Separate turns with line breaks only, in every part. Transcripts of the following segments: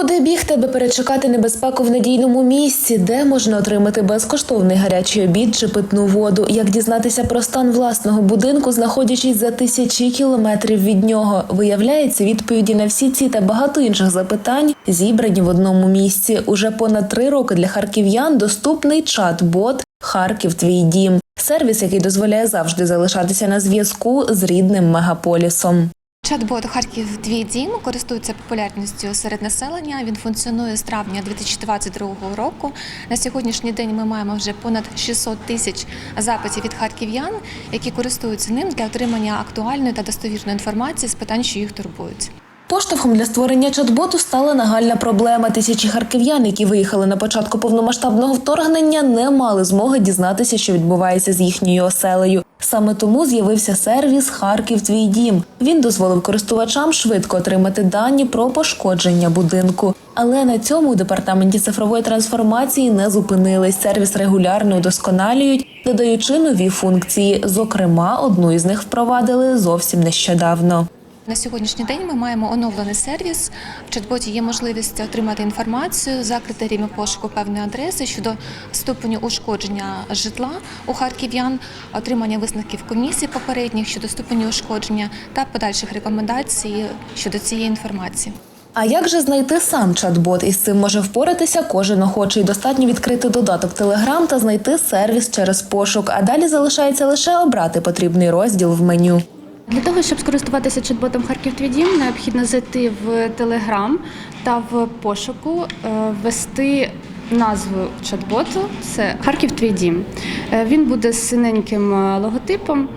Куди бігти, аби перечекати небезпеку в надійному місці, де можна отримати безкоштовний гарячий обід чи питну воду? Як дізнатися про стан власного будинку, знаходячись за тисячі кілометрів від нього? Виявляється, відповіді на всі ці та багато інших запитань зібрані в одному місці. Уже понад три роки для харків'ян доступний чат-бот Харків твій дім. Сервіс, який дозволяє завжди залишатися на зв'язку з рідним мегаполісом.
Чат-бот Харків Твій дім користується популярністю серед населення. Він функціонує з травня 2022 року. На сьогоднішній день ми маємо вже понад 600 тисяч запитів від харків'ян, які користуються ним для отримання актуальної та достовірної інформації з питань, що їх турбують.
Поштовхом для створення чат-боту стала нагальна проблема. Тисячі харків'ян, які виїхали на початку повномасштабного вторгнення, не мали змоги дізнатися, що відбувається з їхньою оселею. Саме тому з'явився сервіс Харків Твій дім. Він дозволив користувачам швидко отримати дані про пошкодження будинку. Але на цьому у департаменті цифрової трансформації не зупинились. Сервіс регулярно удосконалюють, додаючи нові функції. Зокрема, одну із них впровадили зовсім нещодавно.
На сьогоднішній день ми маємо оновлений сервіс. В чат-боті є можливість отримати інформацію за критеріями пошуку певної адреси щодо ступеню ушкодження житла у харків'ян, отримання висновків комісій попередніх щодо ступеню ушкодження та подальших рекомендацій щодо цієї інформації.
А як же знайти сам чат-бот? Із цим може впоратися кожен охочий. Достатньо відкрити додаток Telegram та знайти сервіс через пошук. А далі залишається лише обрати потрібний розділ в меню.
Для того, щоб скористуватися чат-ботом Харків Твій дім, необхідно зайти в Телеграм та в пошуку е, ввести назву чат-боту. Це Харків Твій дім. Е, Він буде з синеньким е, логотипом.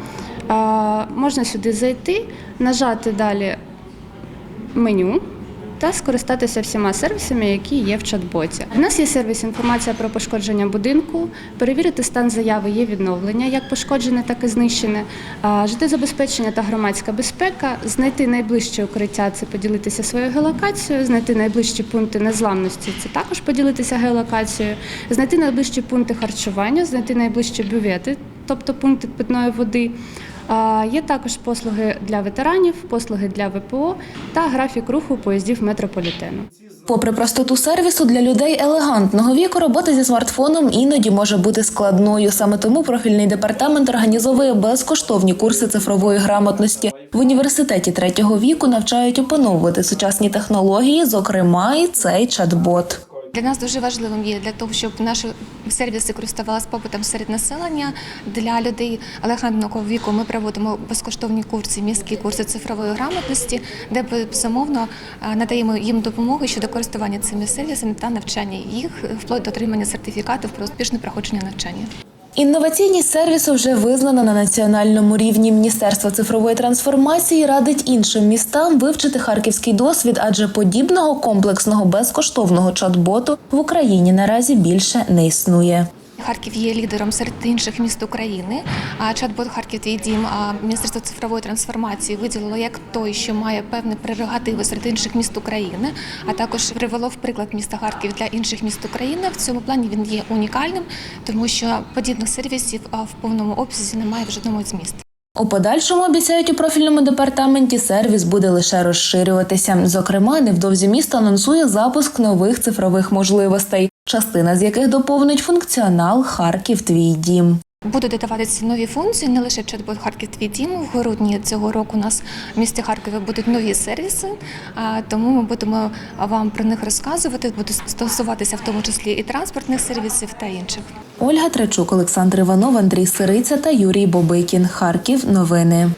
Можна сюди зайти, нажати далі меню. Та скористатися всіма сервісами, які є в чат-боті. У нас є сервіс інформація про пошкодження будинку, перевірити стан заяви є відновлення, як пошкоджене, так і знищене, життєзабезпечення та громадська безпека, знайти найближче укриття це поділитися своєю геолокацією, знайти найближчі пункти незламності це також поділитися геолокацією, знайти найближчі пункти харчування, знайти найближчі бювети, тобто пункти питної води. Є також послуги для ветеранів, послуги для ВПО та графік руху поїздів метрополітену.
Попри простоту сервісу для людей елегантного віку, робота зі смартфоном іноді може бути складною. Саме тому профільний департамент організовує безкоштовні курси цифрової грамотності. В університеті третього віку навчають опановувати сучасні технології, зокрема і цей чат-бот.
Для нас дуже важливим є для того, щоб наші сервіси користувалися попитом серед населення. Для людей елегантного віку ми проводимо безкоштовні курси, міські курси цифрової грамотності, де безумовно е, надаємо їм допомогу щодо користування цими сервісами та навчання їх вплоть до отримання сертифікатів про успішне проходження навчання.
Інноваційність сервісу вже визнана на національному рівні. Міністерство цифрової трансформації радить іншим містам вивчити харківський досвід, адже подібного комплексного безкоштовного чат-боту в Україні наразі більше не існує.
Харків є лідером серед інших міст України. А чат-бот Харків твій дім Міністерство цифрової трансформації виділило як той, що має певні прерогативи серед інших міст України, а також привело в приклад міста Харків для інших міст України. В цьому плані він є унікальним, тому що подібних сервісів в повному обсязі немає в жодному з міст.
У подальшому обіцяють у профільному департаменті сервіс буде лише розширюватися. Зокрема, невдовзі місто анонсує запуск нових цифрових можливостей, частина з яких доповнить функціонал Харків Твій дім.
Будуть додаватися нові функції, не лише чат-бот Харків твій дім. В грудні цього року у нас в місті Харкові будуть нові сервіси, тому ми будемо вам про них розказувати. Буде стосуватися в тому числі і транспортних сервісів та інших.
Ольга Тречук, Олександр Іванов, Андрій Сириця та Юрій Бобикін. Харків. Новини.